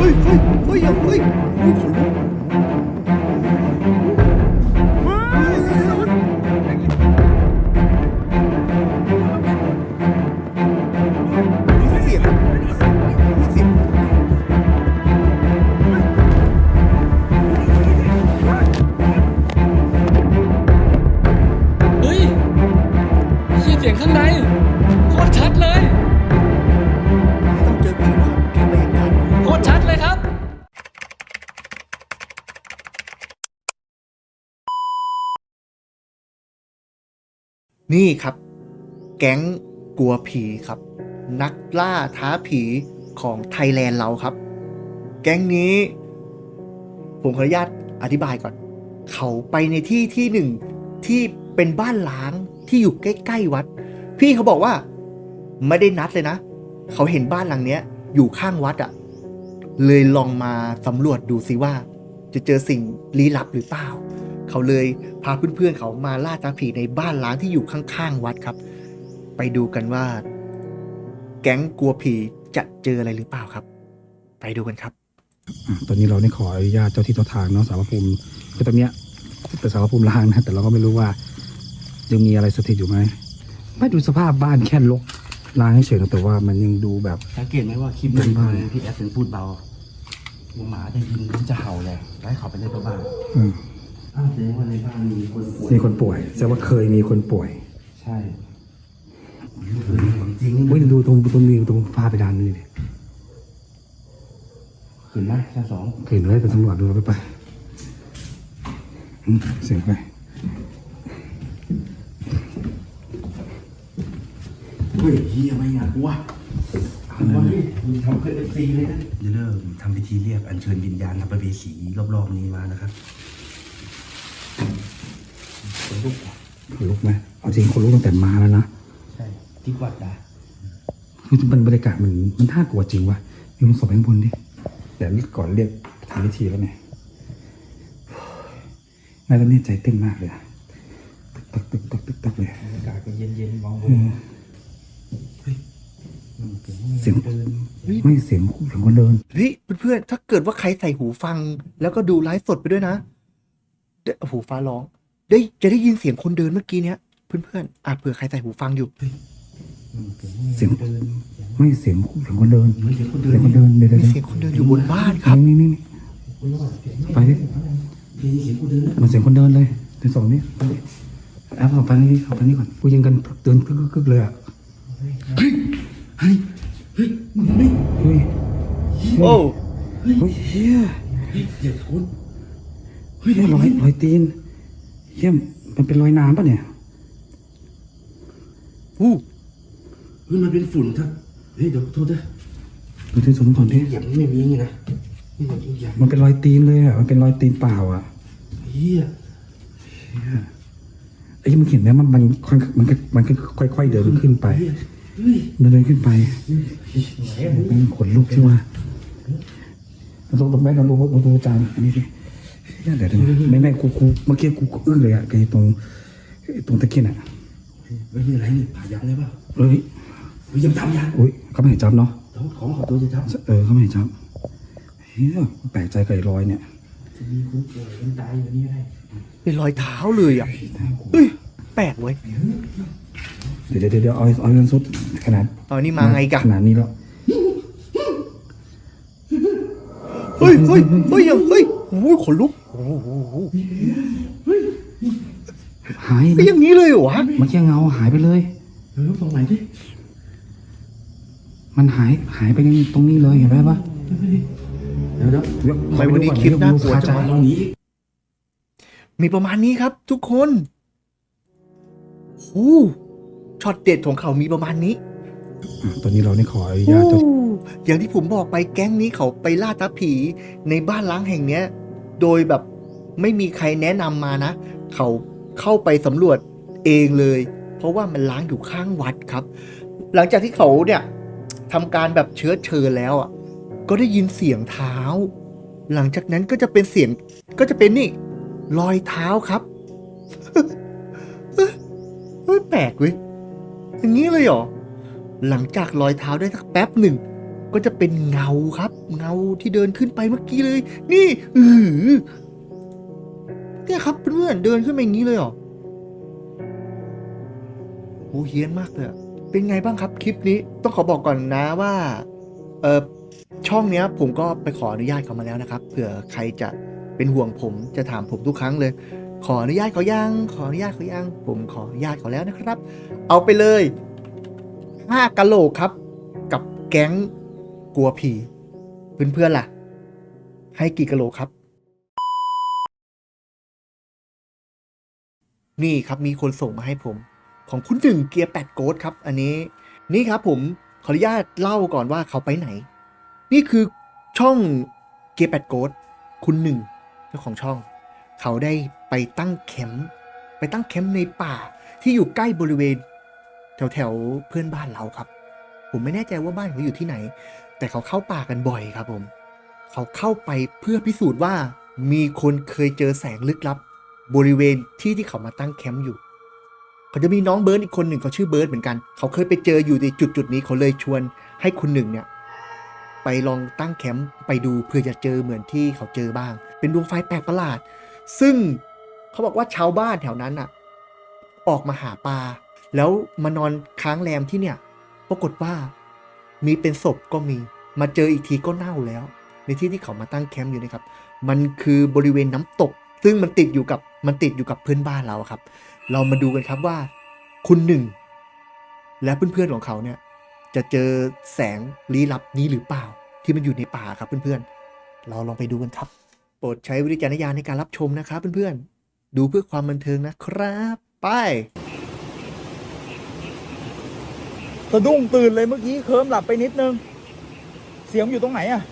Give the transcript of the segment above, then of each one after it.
ฮ้ยเฮ้ย นี่ครับ แก๊งกลัวผีครับ นักล่าท้าผีของไทยแลนด์เราครับ แก๊งนี้ ผมขออนุญาตอธิบายก่อน เขาไปในที่ที่หนึ่งที่เป็นบ้านล้างที่อยู่ใกล้ๆวัด พี่เขาบอกว่าไม่ได้นัดเลยนะ เขาเห็นบ้านหลังเนี้ย อยู่ข้างวัดอะ่ะ เลยลองมาสำรวจดูซิว่า จะเจอสิ่งลี้ลับหรือเปล่า เขาเลยพาเพื่อนๆเขามาล่าตาผีในบ้านล้างที่อยู่ข้างๆวัดครับ ไปดูกันว่า แก๊งกลัวผีจะเจออะไรหรือเปล่าครับ ไปดูกันครับอะตอนนี้เราได้ขออนุญาตเจ้าที่เจ้าทางเนาะสารพระภูมิคือตอนเนี้ยเป็นสารพระภูมิล้างนะแต่เราก็ไม่รู้ว่ายังมีอะไรสถิตอยู่ไหมไม่ดูสภาพบ้านแค่ลกล้างเฉยๆนะแต่ว่ามันยังดูแบบสังเกตไหมว่าคลิปเป็นี้นบ้านพี่แอดเป็นพูดเบาหมาจะยินมันจะเห่าเลยไล่เขาไปเล่นตัวบ้าน อืมอ้าวแสดงว่าในบ้านมีคนป่วยมีคนป่วยแสดงว่าเคยมีคนป่วยใช่จริงเฮ้ยดูตรงตรงนี้ตรงฟ้าไปดานนี่ดิขึ้นไหมชั้นสองเห็นเลยเป็นตำรวจดูไปไปอืมเสียงไปเฮ้ยเฮียไม่อยากวะวันนี้มึงทำเพื่อเอฟซีเลยนะจะเริ่มทำพิธีเรียกอัญเชิญวิญญาณนับเวสีรอบๆนี้มานะครับ คนลุกอะขนลุกไหมเอาจริงคนลุกตั้งแต่มาแล้วนะใช่ที่วัดนะคือมันบรรยากาศมันมันน่ากลัวจริงวะมีคนสอบไปข้างบนดิแต่นี่ก่อนเรียกทำพิธีแล้วไงแม่ตอนนี้ใจเต้นมากเลยอะตึกตึกตึกตึกตึกเลยบรรยากาศก็เย็นๆมองบเอนอเสียงไม่เสียงเสียงคนเดินเฮ้ยเพื่อนๆถ้าเกิดว่าใครใส่หูฟัง แล้วก็ดูไลฟ์สดไปด้วยนะเดี๋ยวหูฟ้าร้อง ได้จะได้ยินเสียงคนเดินเมื่อกี้เนี้ยเพื่อนๆอาจเผื่อใครใส่หูฟังอยู่ เสียงไม่เสียงเสียงคนเดินเหมือนเสียงคนเดิเสียนงคนเดินเดี๋ยวเดี๋ยวมีเดี๋ยวเสียงคนเดินอยู่บนบ้านครับ นี่นี่นี่ไปดิมีเสียงคนเดินนะมันเสียงคนเดินเลยเดินสองนี่แอปเอาไปนี่เอาไปนี่ก่อนกูยิงกันเดินกึกกึกกึกเลยอะเฮ้ยเฮ้ยเฮ้ยมึงเห็นไหมเฮ้ยโอ้เฮ้ยเฮียเฮ้ยอย่าทนเฮ้ยรอยรอยตีน เฮียมันเป็นรอยน้ำปะเนี่ยหูเฮ้ยมันเป็นฝุ่นครับเฮ้ยเดี๋ยวโทษนะดูที่สมก่อนดิเหยียบไม่มีอย่างงี้นะนี่มันเหยียบมันเป็นรอยตีนเลยอะมันเป็นรอยตีนเปล่าอะเฮียไอ้ยมึงเห็นไหมมันมันค่อยมันก็มันก็ค่อย ๆ เดินขึ้นไปเฮียเฮ้ยเดินเดินขึ้นไปมันขนลุกใช่ไหมลงลงแม่ลงลงลงตรงจานอันนี้ดิ เดี๋ยวเดี๋ยวไม่ไม่กูกูเมื่อกี้กูอึ้งเลยอะไอ้ตรงไอ้ตรงตะเกียงอะไม่มีอะไรนี่ผ่ายันเลยเปล่าเอ้ยเฮ้ยยังทำยันอุ้ยเขาไม่เห็นจับเนาะของขอตัวจะทำเออเขาไม่เห็นจับเฮ้ยแปลกใจกับไอ้รอยเนี่ยจะมีคนป่วยคนตายอยู่นี่ได้เป็นรอยเท้าเลยอะเฮ้ยแปลกเว้ยเดี๋ยวเดี๋ยวเดี๋ยวเอาเอาเงินสุดขนาดตอนนี้มาไงกันขนาดนี้แล้วเฮ้ยเฮ้ยเฮ้ยยังเฮ้ย โอ้ยขนลุกโอ้โหหายเฮ้ยอย่างนี้เลยเหรอวะเมื่อกี้เงาหายไปเลย เออตรงไหนดิมันหายหายไปตรงนี้เลยเห็นไหมปะเดี๋ยวเดี๋ยวเดี๋ยวทำไมวันนี้คลิปน่ากลัวจังตรงนี้มีประมาณนี้ครับ ทุกคนหูช็อตเด็ดของเขามีประมาณนี้ อะตอนนี้เราได้ขออนุญาตเจ้าอู้อย่างที่ผมบอกไปแก๊งนี้เขาไปล่าตาผีในบ้านล้างแห่งเนี้ย โดยแบบไม่มีใครแนะนำมานะ เขาเข้าไปสำรวจเองเลย เพราะว่ามันล้างอยู่ข้างวัดครับ หลังจากที่เขาเนี่ยทำการแบบเชื้อเชิญแล้วอะ ก็ได้ยินเสียงเท้า หลังจากนั้นก็จะเป็นเสียงก็จะเป็นนี่รอยเท้าครับเฮ้ยแปลกเว้ยอย่างนี้เลยเหรอ หลังจากรอยเท้าได้สักแป๊บหนึ่ง ก็จะเป็นเงาครับ เงาที่เดินขึ้นไปเมื่อกี้เลย นี่อืออเนี่ยครับเพื่อนเดินขึ้นมาอย่างนี้เลยเหรอโหเฮี้ยนมากเลยเป็นไงบ้างครับคลิปนี้ต้องขอบอกก่อนนะว่าเออช่องเนี้ย ผมก็ไปขออนุญาตเขามาแล้วนะครับเผื่อใครจะเป็นห่วงผมจะถามผมทุกครั้งเลย ขออนุญาตเขายังขออนุญาตเขายังผมขออนุญาตเขาแล้วนะครับ เอาไปเลยห้ากะโหลกครับ กับแก๊ง กลัวผี เพื่อนๆล่ะ ให้กี่กะโหลครับ นี่ครับมีคนส่งมาให้ผม ของคุณหนึ่งเกียร์แปดโกดครับ อันนี้ นี่ครับผมขออนุญาตเล่าก่อนว่าเขาไปไหน นี่คือช่องเกียร์แปดโกดคุณหนึ่งเจ้าของช่อง เขาได้ไปตั้งแคมป์ไปตั้งแคมป์ในป่าที่อยู่ใกล้บริเวณแถวแถวๆเพื่อนบ้านเราครับ ผมไม่แน่ใจว่าบ้านเขาอยู่ที่ไหน แต่เขาเข้าป่ากันบ่อยครับผม เขาเข้าไปเพื่อพิสูจน์ว่ามีคนเคยเจอแสงลึกลับ บริเวณที่ที่เขามาตั้งแคมป์อยู่ เขาจะมีน้องเบิร์ดอีกคนหนึ่งเขาชื่อเบิร์ดเหมือนกัน เขาเคยไปเจออยู่ในจุดจุดนี้เขาเลยชวนให้คุณหนึ่งเนี่ยไปลองตั้งแคมป์ไปดูเพื่อจะเจอเหมือนที่เขาเจอบ้าง เป็นดวงไฟแปลกประหลาด ซึ่งเขาบอกว่าชาวบ้านแถวนั้นอะออกมาหาปลาแล้วมานอนค้างแรมที่เนี่ย ปรากฏว่า มีเป็นศพก็มี มาเจออีกทีก็เน่าแล้ว ในที่ที่เขามาตั้งแคมป์อยู่นะครับ มันคือบริเวณน้ำตก ซึ่งมันติดอยู่กับมันติดอยู่กับเพื่อนบ้านเราครับ เรามาดูกันครับว่า คุณหนึ่ง และเพื่อนๆของเขาเนี่ย จะเจอแสงลี้ลับนี้หรือเปล่า ที่มันอยู่ในป่าครับเพื่อนๆ เราลองไปดูกันครับ โปรดใช้วิจารณญาณในการรับชมนะครับเพื่อนๆ ดูเพื่อความบันเทิงนะครับ ไป สะดุ้งตื่นเลยเมื่อกี้เคิมหลับไปนิดนึง เสียงอยู่ตรงไหนอะ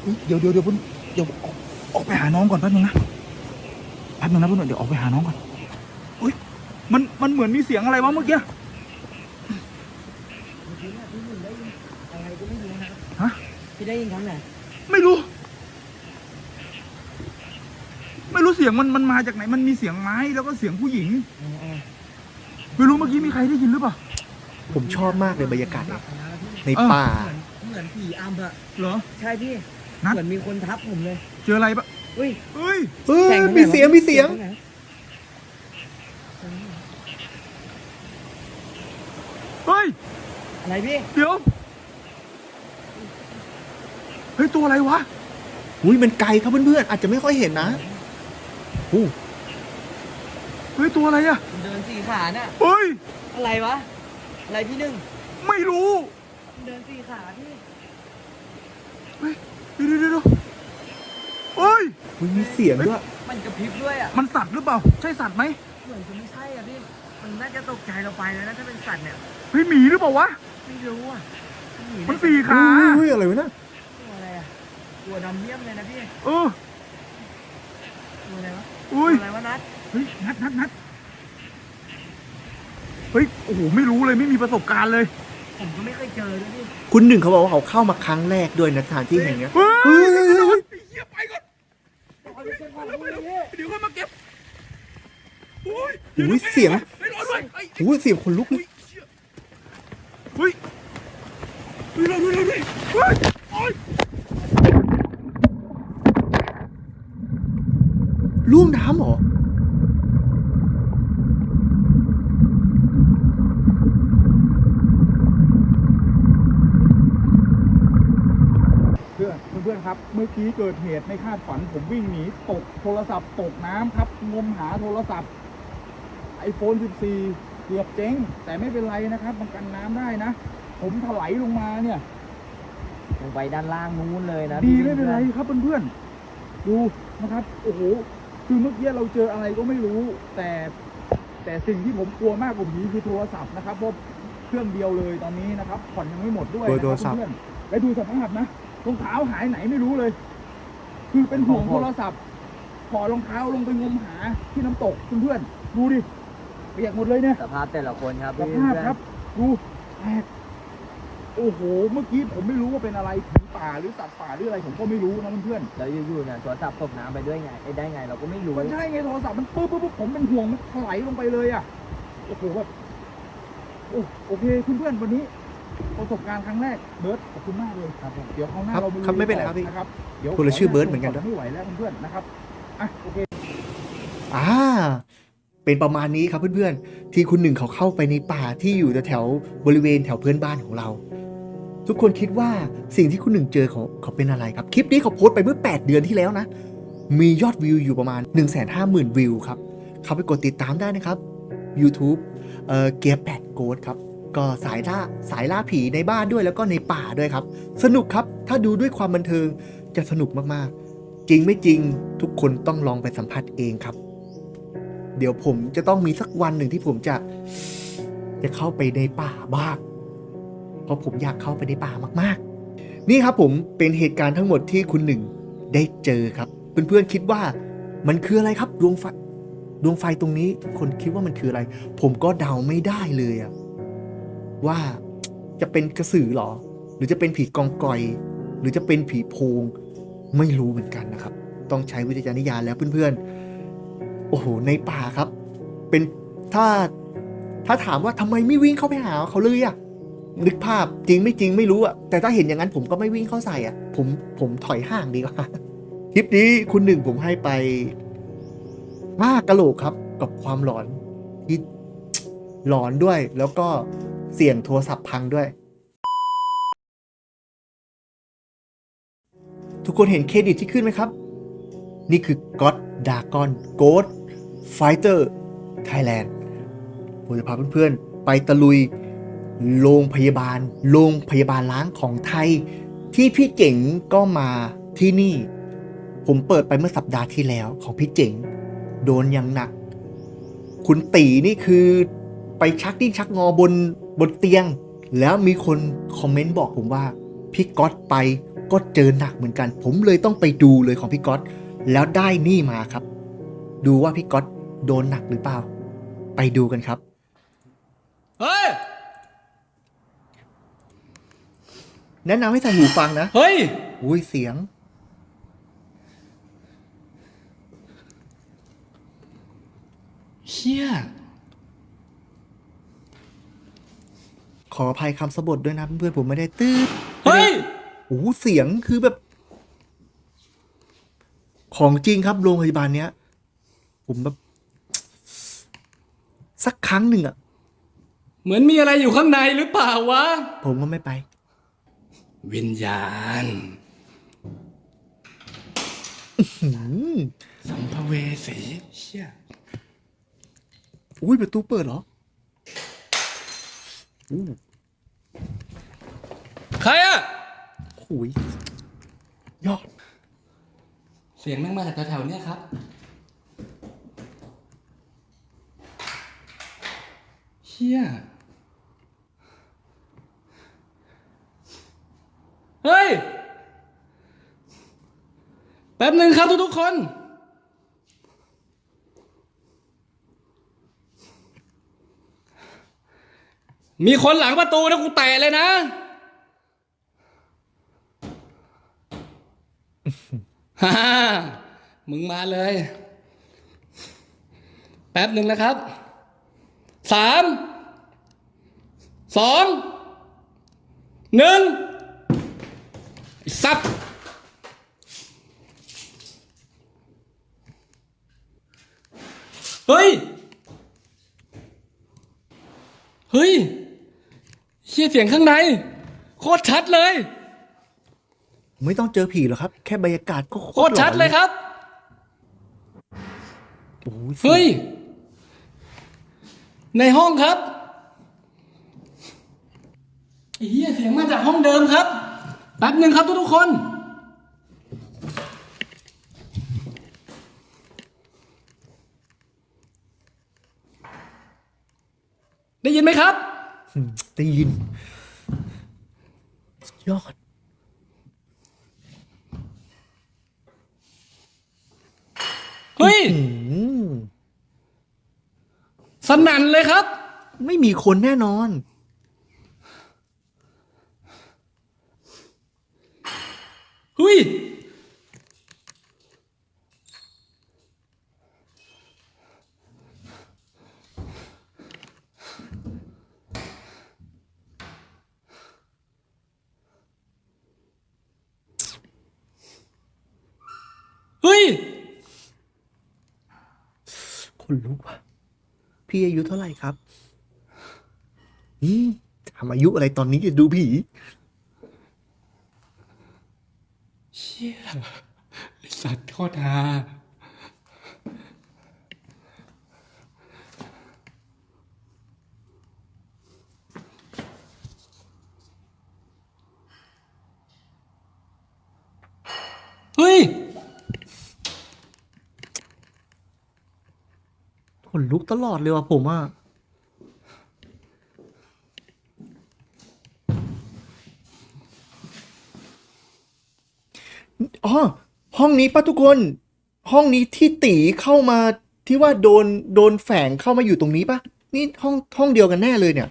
เฮ้ยเดี๋ยวเดี๋ยวเดี๋ยวพุ่นเดี๋ยวออกออกไปหาน้องก่อนแป๊บนึงนะแป๊บนึงนะพุ่นเดี๋ยวออกไปหาน้องก่อนอุ้ยมันมันเหมือนมีเสียงอะไรวะเมื่อกี้ฮะพี่ได้ยินคำไหนไม่รู้ ไม่รู้เสียงมันมันมาจากไหน มันมีเสียงไม้แล้วก็เสียงผู้หญิง ไม่รู้เมื่อกี้มีใครได้ยินหรือเปล่า ผมชอบมากเลยบรรยากาศเนี่ยในเออป่า เหมือนผีอำอะเหรอ ใช่พี่ นัด เหมือนมีคนทับผมเลย เจออะไรปะอุ้ยเฮ้ยเฮ้ยแข่งตรงไหนมีเสียงวะมีเสียงตรงไหนเฮ้ย อะไรพี่ เดี๋ยว เฮ้ย ตัวอะไรวะ อุ้ยมันไกลครับเพื่อนๆอาจจะไม่ค่อยเห็นนะอู้เฮ้ยตัวอะไรอะมันเดินสี่ขาน่ะเฮ้ย อะไรวะ อะไรพี่หนึ่งไม่รู้มันเดินสี่ขาพี่เฮ้ยเดี๋ยวเดี๋ยวเดี๋ยวเฮ้ยอุ๊ยมีเสียงด้วย มันกระพริบด้วยอะมันสัตว์หรือเปล่า ใช่สัตว์ไหมเหมือนจะไม่ใช่อะพี่มันน่าจะตกใจเราไปแล้วนะถ้าเป็นสัตว์เนี่ยเฮ้ยหมีหรือเปล่าวะ ไม่รู้อะหมันสี่ขาอุ้ยอะไรวะนะตัวอะไรอะตัวดำเยี่ยมเลยนะพี่เออตัวอะไรวะอุ้ย ตัวอะไรวะนัด เฮ้ยนัดนัดนัดเฮ้ยโอ้โหไม่รู้เลยไม่มีประสบการณ์เลยผมก็ไม่เคยเจอด้วยพี่คุณหนึ่งเขาบอกว่าเขาเข้ามาครั้งแรกด้วยนะสถานที่แห่งเนี้ยเฮ้เฮ้ยยเฮ้ยเฮ้ยไอ้เหี้ยไปก่อนเดี๋ยวค่อยมาเก็บโอ้ยอุ้ยเสียง ไม่รอด้วยไอ้อุ้ยเสียงคนลุกเลยเฮ้ยเฮ้ยรอด้วยรอด้วยเฮ้ยโอ้ยล่วงน้ำเหรอ เพื่อนเพื่อนๆครับ เมื่อกี้เกิดเหตุไม่คาดฝัน ผมวิ่งหนีตกโทรศัพท์ตกน้ำครับ งมหาโทรศัพท์ iPhone 14 เกือบเจ๊ง แต่ไม่เป็นไรนะครับ มันกันน้ำได้นะ ผมถลายลงมาเนี่ย ลงไปด้านล่างนู้นเลยนะดีพี่ไม่เป็นไรครับเพื่อนๆดูนะครับ โอ้โหคือเมื่อกี้เราเจออะไรก็ไม่รู้ แต่แต่สิ่งที่ผมกลัวมากกว่าผีคือโทรศัพท์นะครับเพราะเครื่องเดียวเลยตอนนี้นะครับผ่อนยังไม่หมดด้วยโดยนะโทครรับศัพท์เพื่อนๆและดูสภาพนะ รองเท้าหายไหนไม่รู้เลย คือเป็นห่วงโทรศัพท์ถอดรองเท้าลงไปงมหาที่น้ำตกเพื่อนๆดูดิเปียกหมดเลยเนี่ยสภาพแต่ละคนครับสพี่ภาพเพื่อนครับดูแตกโอ้โห เมื่อกี้ผมไม่รู้ว่าเป็นอะไรผีป่าหรือสัตว์ป่าหรืออะไรผมก็ไม่รู้นะเพื่อนๆแล้วอยู่ๆเนี่ยโทรศัพท์ตกน้ำไปด้วยไงไอ้ได้ไงเราก็ไม่รู้มันใช่ไงโทรศัพท์มันปุ๊บปุ๊บปุ๊บผมเป็นห่วงมันถลายลงไปเลยอะโอ้โหแบบโอ้โอเคเพื่อนๆวันนี้ ประสบการณ์ครั้งแรกเบิร์ตขอบคุณมากเลยครับผมเดี๋ยวเขาวหน้าครับเราาครับลุยไม่เป็นไรต่อครับพี่นะครับเดี๋ยวคนละชื่อเบิร์ตเหมือนกันขไม่ไหวแล้วเพื่อนๆนะครับอะโอเค อ่า เป็นประมาณนี้ครับเพื่อนๆ ที่คุณหนึ่งเขาเข้าไปในป่าที่อยู่แถวๆบริเวณแถวเพื่อนบ้านของเรา ทุกคนคิดว่าสิ่งที่คุณหนึ่งเจอเขาเขาเป็นอะไรครับ คลิปนี้เขาโพสต์ไปเมื่อ 8 เดือนที่แล้วนะ มียอดวิวอยู่ประมาณ 1 5 0 0 0 0 วิวครับ เข้าไปกดติดตามได้นะครับ YouTube เอ่อเกียร์แปดโกดครับ ก็สายล่าสายล่าผีในบ้านด้วยแล้วก็ในป่าด้วยครับ สนุกครับถ้าดูด้วยความบันเทิงจะสนุกมากๆ จริงไม่จริงทุกคนต้องลองไปสัมผัสเองครับ เดี๋ยวผมจะต้องมีสักวันหนึ่งที่ผมจะจะเข้าไปในป่าบ้างเพราะผมอยากเข้าไปในป่ามากๆ นี่ครับผมเป็นเหตุการณ์ทั้งหมดที่คุณหนึ่งได้เจอครับเพื่อนๆคิดว่ามันคืออะไรครับดวงไฟดวงไฟตรงนี้ทุกคนคิดว่ามันคืออะไร ผมก็เดาไม่ได้เลยอะ ว่าจะเป็นกระสือเหรอ หรือจะเป็นผีกองกอย หรือจะเป็นผีโพง ไม่รู้เหมือนกันนะครับ ต้องใช้วิจารณญาณแล้วเพื่อนๆ โอ้โห ในป่าครับ เป็นถ้าถ้าถามว่าทำไมไม่วิ่งเข้าไปหาเขาเลยอะนึกภาพจริงไม่จริงไม่รู้อะแต่ถ้าเห็นอย่างนั้นผมก็ไม่วิ่งเข้าใส่อะผมผมถอยห่างดีกว่าคลิปนี้คุณหนึ่งผมให้ไปห้ากะโหลกครับ กับความหลอนที่หลอนด้วยแล้วก็ เสี่ยงโทรศัพท์พังด้วย ทุกคนเห็นเครดิตที่ขึ้นไหมครับ นี่คือ God Dragon Ghost Fighter Thailand ผมจะพาเพื่อนๆ ไปตะลุยโรงพยาบาล โรงพยาบาลล้างของไทย ที่พี่เจ๋งก็มาที่นี่ ผมเปิดไปเมื่อสัปดาห์ที่แล้วของพี่เจ๋ง โดนอย่างหนัก คุณตีนี่คือไปชักดิ้นชักงอบน บนเตียง แล้วมีคนคอมเมนต์บอกผมว่าพี่ก๊อตไปก็เจอหนักเหมือนกัน ผมเลยต้องไปดูเลยของพี่ก๊อตแล้วได้นี่มาครับ ดูว่าพี่ก๊อตโดนหนักหรือเปล่า ไปดูกันครับ เฮ้ย แนะนำให้ใส่หูฟังนะ เฮ้ย อุ้ยเสียง เฮีย ขออภัยคำสะบดด้วยนะเพื่อนๆผมไม่ได้ตื้อเฮ้ยโอ้โหเสียงคือแบบ ของจริงครับโรงพยาบาลเนี้ย ผมแบบ สักครั้งหนึ่งอะเหมือนมีอะไรอยู่ข้างในหรือเปล่าวะ ผมก็ไม่ไป วิญญาณ อืมสัมภเวสีเฮียอุ้ยประตูเปิดเหรออู้ ใครอะหูยยอด เสียงนั่งมาจากแถวๆเนี้ยครับ เฮียเฮ้ย แป๊บหนึ่งครับทุกๆคน มีคนหลังประตูนะกูแตะเลยนะ ฮ่า มึงมาเลย แป๊บหนึ่งนะครับ สาม สอง หนึ่งไอ้สับเฮ้ย เฮ้ย เฮียเสียงข้างใน โคตรชัดเลย ไม่ต้องเจอผีหรอกครับ แค่บรรยากาศก็โคตรชัดเลยครับ โอ้ยเฮ้ย ในห้องครับไอ้เหี้ยเสียงมาจากห้องเดิมครับ แป๊บหนึ่งครับทุกๆคน ได้ยินไหมครับ อืมได้ยินสุดยอด เฮ้ยอืมสนั่นเลยครับ ไม่มีคนแน่นอน เฮ้ย ค นลุกว่ะ พี่อายุเท่าไหร่ครับอืมทำอายุอะไรตอนนี้จะดูผีเชี่ยไอสัตว์โคตรฮาเฮ้ย คนลุกตลอดเลยว่ะผมอะอ๋อห้องนี้ป้าทุกคน ห้องนี้ที่ตีเข้ามาที่ว่าโดนโดนแฝงเข้ามาอยู่ตรงนี้ปะนี่ห้องห้องเดียวกันแน่เลยเนี่ย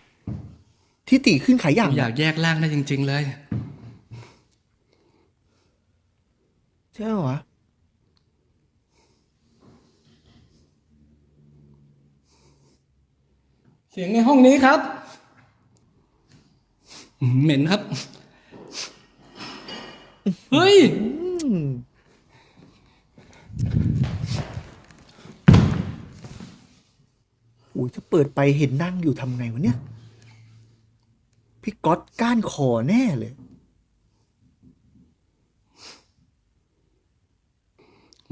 ที่ตีขึ้นขายอย่างอยากแยกร่างได้จริง ๆ เลย ใช่เหรอวะ เสียงในห้องนี้ครับอืมเหม็นครับ เฮ้ยอืมอุ้ยถ้าเปิดไปเห็นนั่งอยู่ทำไงวะเนี่ย พี่ก๊อตก้านคอแน่เลย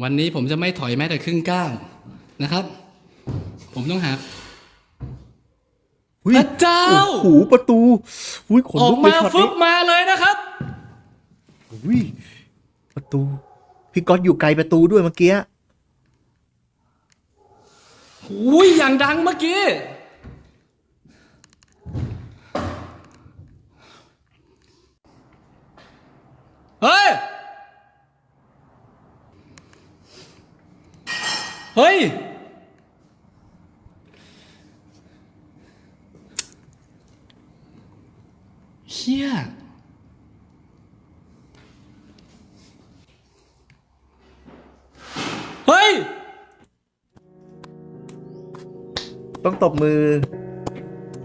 วันนี้ผมจะไม่ถอยแม้แต่ครึ่งก้าวนะครับ ผมต้องหาอุ๊ย พระเจ้า โอ้โหประตูอุ้ยขนออลุกกเลยมาช็อตฟึนี้บมาเลยนะครับ อุ้ยประตู พี่ก๊อตอยู่ไกลประตูด้วยเมื่อกี้ อุ้ยอย่างดังเมื่อกี้ เฮ้ย เฮ้ย เฮียเฮ้ย ต้องตบมือ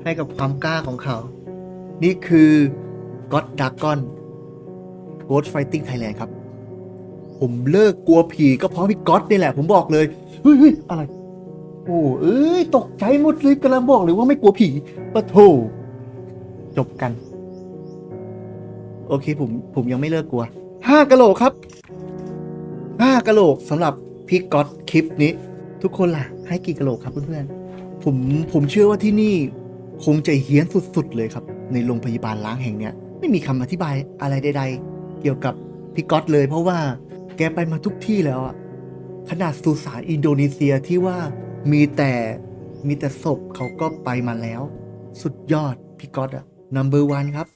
ให้กับความกล้าของเขา นี่คือ God d a g o n Ghost Fighting Thailand ครับ ผมเลิกกลัวผีก็เพราะพี่ก๊อตนี่แหละ ผมบอกเลยเฮ้ยเฮ้ยอะไร โอ้เอ้ย ตกใจหมดเลยกำลังบอกเลยว่าไม่กลัวผีปะโถจบกัน โอเคผมผมยังไม่เลิกกลัวห้ากะโหลกครับห้ากะโหลกสำหรับพี่ก๊อตคลิปนี้ ทุกคนล่ะ ให้กี่กะโหลกครับเพื่อนๆผมผมเชื่อว่าที่นี่คงจะเฮี้ยนสุดๆเลยครับ ในโรงพยาบาลล้างแห่งเนี้ยไม่มีคำอธิบายอะไรใด ๆ เกี่ยวกับพี่ก๊อตเลย เพราะว่าแกไปมาทุกที่แล้วอะขนาดสุสานอินโดนีเซียที่ว่ามีแต่มีแต่ศพเขาก็ไปมาแล้ว สุดยอดพี่ก๊อตอะ number one ครับ